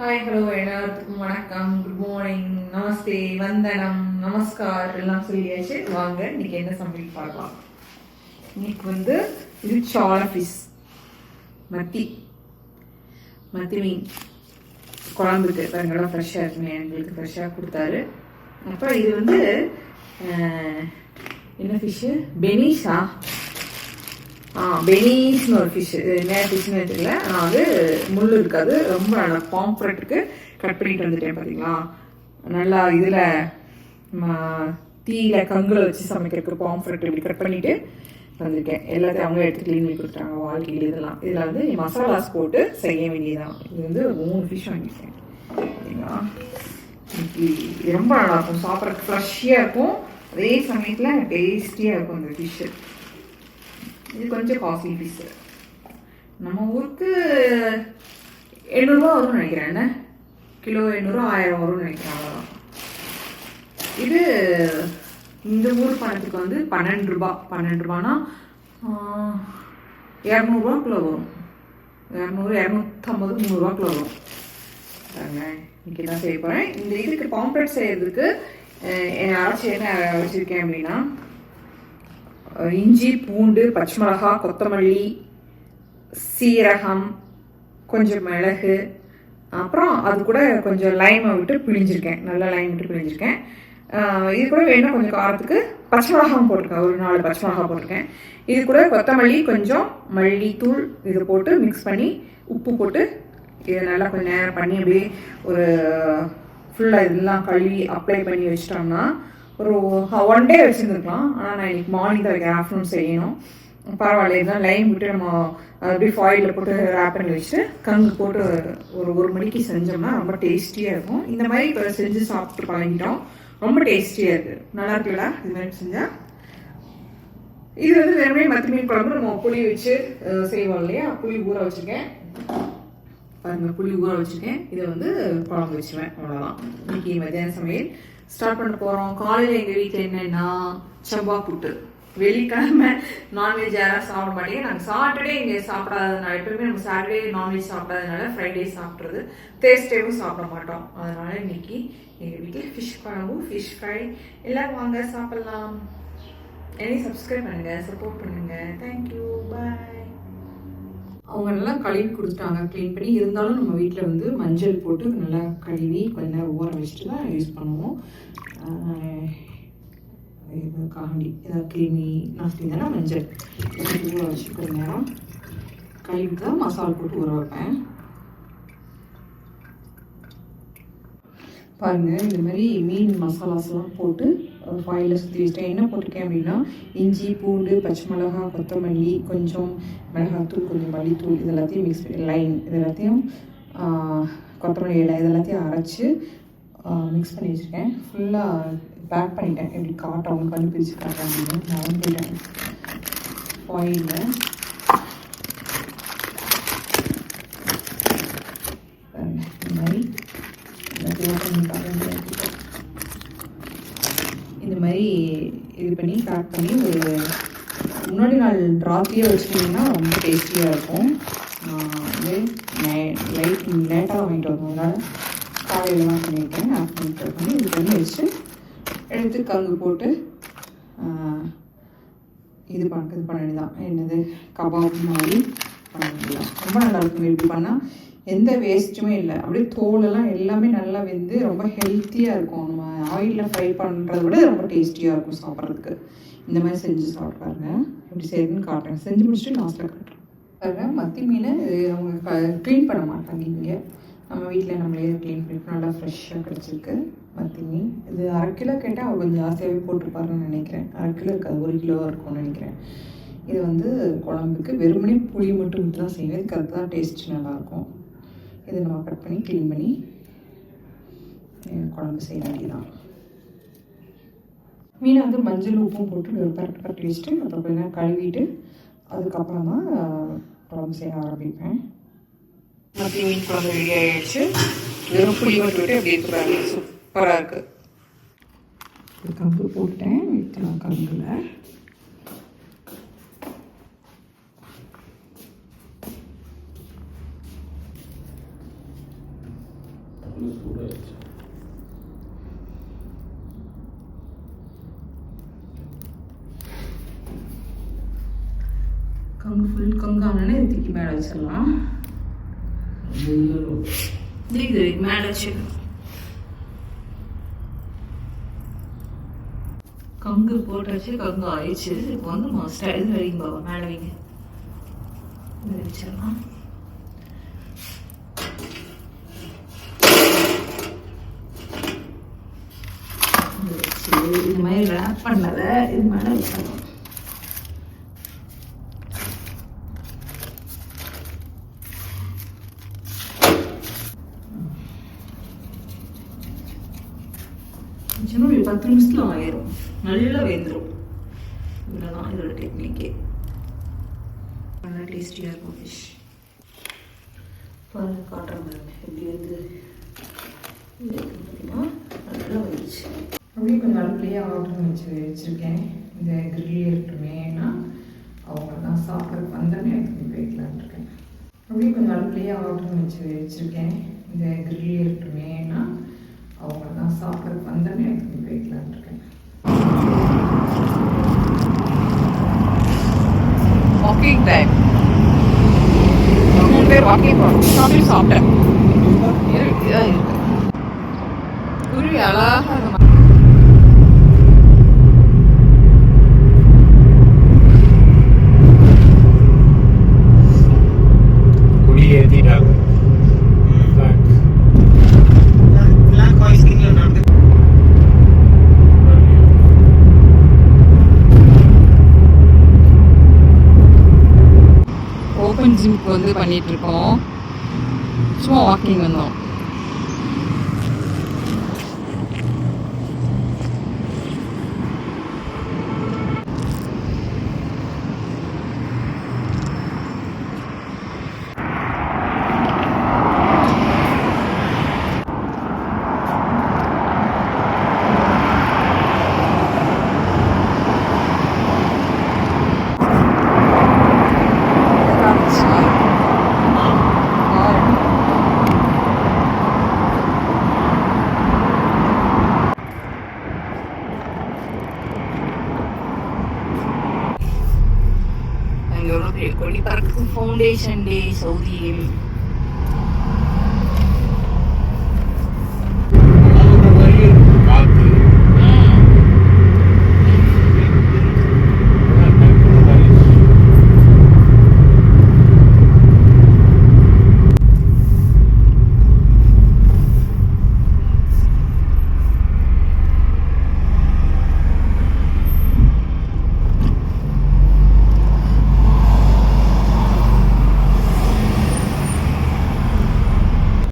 Hi hello எல்லாத்துக்கும் வணக்கம். Good morning நமஸ்தே வந்தனம். நமஸ்கார். எல்லாம் சொல்லியாச்சு. வாங்க இன்னைக்கு என்ன சமையல் பார்க்கலாம். இன்னைக்கு வந்து இது சால ஃபிஷ் மத்தி. மத்தி மீன். குழம்புக்கு பாருங்களா ஃப்ரெஷ்ஷாக இருக்குங்க எங்களுக்கு ஃப்ரெஷ்ஷாக கொடுத்தாரு. அப்புறம் இது வந்து என்ன ஃபிஷ்ஷு பெனிஷா ஆ பெனீஸ்னு ஒரு ஃபிஷ் என்ன ஃபிஷ்னு தெரியல ஆனால் வந்து முள் இருக்காது. ரொம்ப நல்லா பாம்ப்ரெட்டுக்கு கட் பண்ணிட்டு வந்துட்டேன் பார்த்தீங்களா நல்லா இதில் தீயில கங்குல வச்சு சமைக்கிறதுக்கு பாம்ப்ரெட் இப்படி கட் பண்ணிட்டு வந்திருக்கேன். எல்லாத்தையும் அவங்க எடுத்து க்ளீன் பண்ணி கொடுத்தாங்க வாழ்க்கையில் இதெல்லாம். இதில் வந்து மசாலாஸ் போட்டு செய்ய வேண்டியதுதான். இது வந்து மூணு ஃபிஷ் வாங்கியிருக்கேன். சரிங்களா? ரொம்ப நல்லா இருக்கும். சாப்பிட்றதுக்கு ஃப்ரெஷ்ஷியாக இருக்கும். அதே சமயத்தில் டேஸ்டியாக இருக்கும் அந்த ஃபிஷ்ஷு இது கொஞ்சம் காஸ்ட்லி பீஸு நம்ம ஊருக்கு எண்ணூறுரூவா வரும்னு நினைக்கிறேன். என்ன? கிலோ எண்ணூறுரூவா ஆயிரம் வரும்னு நினைக்கிறேன் அவ்வளோதான் இது இந்த ஊர் பணத்துக்கு வந்து பன்னெண்டு ரூபா. பன்னெண்டு ரூபானா இரநூறுவா கிலோ வரும். இரநூறு இரநூத்தம்பது முந்நூறுரூவா கிலோ வரும். இன்னைக்கு தான் செய்ய போகிறேன் இந்த இதுக்கு பாம்பேட் செய்யறதுக்கு அஹ், அரைச்சி என்ன வச்சுருக்கேன் அப்படின்னா இஞ்சி பூண்டு பச்சை மிளகா கொத்தமல்லி சீரகம் கொஞ்சம் மிளகு. அப்புறம் அது கூட கொஞ்சம் லைமை விட்டு பிழிஞ்சிருக்கேன். நல்லா லைம் விட்டு பிழிஞ்சிருக்கேன். இது கூட வேணும் கொஞ்சம் காரத்துக்கு பச்சை மிளகாவும் போட்டிருக்கேன் ஒரு நாலு பச்சை மிளகா போட்டிருக்கேன். இது கூட கொத்தமல்லி கொஞ்சம் மல்லித்தூள் இது போட்டு மிக்ஸ் பண்ணி உப்பு போட்டு இதை நல்லா கொஞ்சம் நேரம் பண்ணி அப்படியே ஒரு ஃபுல்லாக இதெல்லாம் கழுவி அப்ளை பண்ணி வச்சிட்டோம்னா ஒரு ஒன் டே வச்சுருந்துருக்கலாம். ஆனால் நான் இன்னைக்கு மார்னிங் தான் வைக்கிறேன். ஆஃப்டர்நூன் செய்யணும். பரவாயில்ல இதெல்லாம் லைம் விட்டு நம்ம அப்படியே ஃபாயிலில் போட்டு ரேப் பண்ணி வச்சுட்டு கங்கு போட்டு ஒரு ஒரு மணிக்கு செஞ்சோம்னா ரொம்ப டேஸ்டியாக இருக்கும். இந்த மாதிரி இப்போ செஞ்சு சாப்பிட்டு பழகிட்டோம். ரொம்ப டேஸ்டியாக இருக்குது நல்லா இருக்குல்ல இது மாதிரி செஞ்சால் இது வந்து வெறுமே மத்தி மீன் குழம்பு நம்ம புளி வச்சு செய்வோம் இல்லையா? புளி ஊற வச்சுருக்கேன். பாருங்க புளி ஊற வச்சுருக்கேன். இதை வந்து குழம்பு வச்சுருவேன். அவ்வளோதான் இன்னைக்கு மத்தியான சமையல். ஸ்டார்ட் பண்ண போகிறோம் காலையில் எங்கள் வீட்டில் என்னன்னா செவ்வாய் புட்டு. வெள்ளிக்கிழமை நான்வெஜ் யாரும் சாப்பிட மாட்டேங்க. நாங்கள் சாட்டர்டே இங்கே சாப்பிடாதனால எப்பவுமே நம்ம சாட்டர்டே நான்வெஜ் சாப்பிடாதனால ஃப்ரைடே சாப்பிட்றது. தேர்ஸ்டேவும் சாப்பிட மாட்டோம். அதனால இன்னைக்கு எங்கள் வீட்டில் ஃபிஷ் குழம்பும் ஃபிஷ் ஃப்ரை எல்லாம் வாங்க சாப்பிட்லாம். என்னையும் சப்ஸ்கிரைப் பண்ணுங்க சப்போர்ட் பண்ணுங்கள் தேங்க்யூ பாய் அவங்க நல்லா கழுவி கொடுத்துட்டாங்க. க்ளீன் பண்ணி இருந்தாலும் நம்ம வீட்டில் வந்து மஞ்சள் போட்டு நல்லா கழுவி கொஞ்ச நேரம் ஊற வச்சுட்டு தான் யூஸ் பண்ணுவோம். இது காண்டி ஏதாவது கிருமி நாஸ்தி தானே மஞ்சள். ஊற வச்சு கொஞ்ச நேரம் கழுவி தான் மசாலா போட்டு ஊற வைப்பேன். பாருங்கள் இந்த மாதிரி மீன் மசாலாஸ்லாம் போட்டு ஃபாயிலில் சுற்றி வச்சிட்டேன் என்ன போட்டிருக்கேன் அப்படின்னா இஞ்சி பூண்டு பச்சை மிளகா கொத்தமல்லி கொஞ்சம் மிளகாத்தூள் கொஞ்சம் மல்லித்தூள் இது எல்லாத்தையும் மிக்ஸ் பண்ணி லைன் இது எல்லாத்தையும் கொத்தமல்லி இலை இது எல்லாத்தையும் அரைச்சி மிக்ஸ் பண்ணி வச்சுருக்கேன். ஃபுல்லாக பேக் பண்ணிட்டேன். எப்படி காட்டும் அவங்க கண்டுபிடிச்சு அப்படின்னு மறந்துட்டேன் ஃபாயிலில் இந்த மாதிரி எல்லாத்தையும் open பண்ணி பாருங்க. இந்த மாதிரி இது பண்ணி பேக் பண்ணி ஒரு முன்னாடி நாள் ராத்திரியே வச்சுட்டிங்கன்னா ரொம்ப டேஸ்டியாக இருக்கும். லைட் லேட்டாக வாங்கிட்டு வரதுனால காலையில் தான் பண்ணிட்டேன் ஆஃப்டர்நூன் பண்ணி இது பண்ணி வச்சு எடுத்து கங்கு போட்டு இது பண்ணுறது இது பண்ண வேண்டியதான் என்னது? கபாப் மாதிரி பண்ண ரொம்ப நல்லா இருக்கும். பண்ணால் எந்த வேஸ்ட்டுமே இல்லை. அப்படியே தோலெல்லாம் எல்லாமே நல்லா வெந்து ரொம்ப ஹெல்த்தியாக இருக்கும். நம்ம ஆயிலில் ஃப்ரை பண்ணுறத விட ரொம்ப டேஸ்டியாக இருக்கும் சாப்பிட்றதுக்கு. இந்த மாதிரி செஞ்சு சாப்பிட்றாங்க பாருங்க. எப்படி காட்டுறேன். செஞ்சு முடிச்சுட்டு லாஸ்ட்டில் காட்டுறேன். மத்தி மீன் அவங்க அவங்க க்ளீன் பண்ண மாட்டாங்க இங்கே. நம்ம வீட்டில் நம்மளே க்ளீன் பண்ணி நல்லா ஃப்ரெஷ்ஷாக கிடச்சிருக்கு மத்தி மீன். இது அரை கிலோ கேட்டால் அவர் கொஞ்சம் ஜாஸ்தியாகவே போட்டிருப்பாருன்னு நினைக்கிறேன். அரை கிலோ இருக்காது ஒரு கிலோ இருக்கும்னு நினைக்கிறேன். இது வந்து குழம்புக்கு வெறுமனே புளி மட்டும் ஊற்றி தான் செய்வேன் அதுக்கு அதுதான் டேஸ்ட் நல்லாயிருக்கும் இதை நம்ம கட் பண்ணி க்ளீன் பண்ணி குழம்பு செய்ய வேண்டியதான் மீனை வந்து மஞ்சள் உப்பும் போட்டு ஒரு பரட்டு பரட்டி வச்சுட்டு அப்புறம் நேரம் கழுவிட்டு அதுக்கப்புறம் தான் குழம்பு செய்ய ஆரம்பிப்பேன். மத்திய மீன் குழம்பு ரெடி ஆகிடுச்சு வெறும் புளி மட்டும் விட்டு எப்படி இருக்கிறாங்க சூப்பராக இருக்குது கம்பு போட்டேன் வைக்கலாம் கம்பில். கங்கு ஃபுல் கங்கானே தூக்கி மேலே வச்சிடலாம். வெயிலும் மேலே வச்சு கங்கு போட்டு வச்சு கங்கு ஆயிடுச்சு. இப்போ வந்து மஸ்ட் இது வைங்க பாபா மேலே வைங்க. இது வச்சிடலாம். இது மாதிரி ரேப் பண்ணதை இது மேலே வச்சிடலாம் நிச்சயமாக ஒரு பத்து நிமிஷத்தில் ஆயிரும் நல்லா வெந்துடும் இதுதான் இதோட டெக்னிக்கே நல்லா டேஸ்டியாக இருக்கும் ஃபிஷ் பாருங்க காட்டுற பாருங்க. எப்படி வந்து பார்த்தீங்கன்னா நல்லா வந்துச்சு அப்படியே கொஞ்சம் அடுப்புலேயே ஆர்டர் வச்சு வச்சுருக்கேன். இந்த கிரில்லி இருக்கட்டுமே ஏன்னா அவங்க தான் சாப்பிட்றதுக்கு வந்தோடனே எடுத்து போய்க்கலான் இருக்கேன். அப்படியே கொஞ்சம் அடுப்புலேயே ஆர்டர் வச்சு வச்சுருக்கேன். இந்த கிரில்லி இருக்கட்டுமே ஏன்னா நான் தான் சாப்பிட்றதுக்கு வந்தோடனே எடுத்து போய் இருக்கேன் வாக்கிங் டைம் மூணு பேர் வாக்கிங் போகிறோம் சாப்பிட்டு சாப்பிட்டேன். இருக்கு இருக்கு. குருவி அழகாக இருக்கு கொடி ஏற்றிட்டாங்க ஓப்பன் ஜிம்க்கு வந்து பண்ணிட்டு இருக்கோம். சும்மா வாக்கிங் வந்தோம். அங்கே எவ்வளோ பெரிய கொடி பறக்கும் ஃபவுண்டேஷன் டே சவுதியில்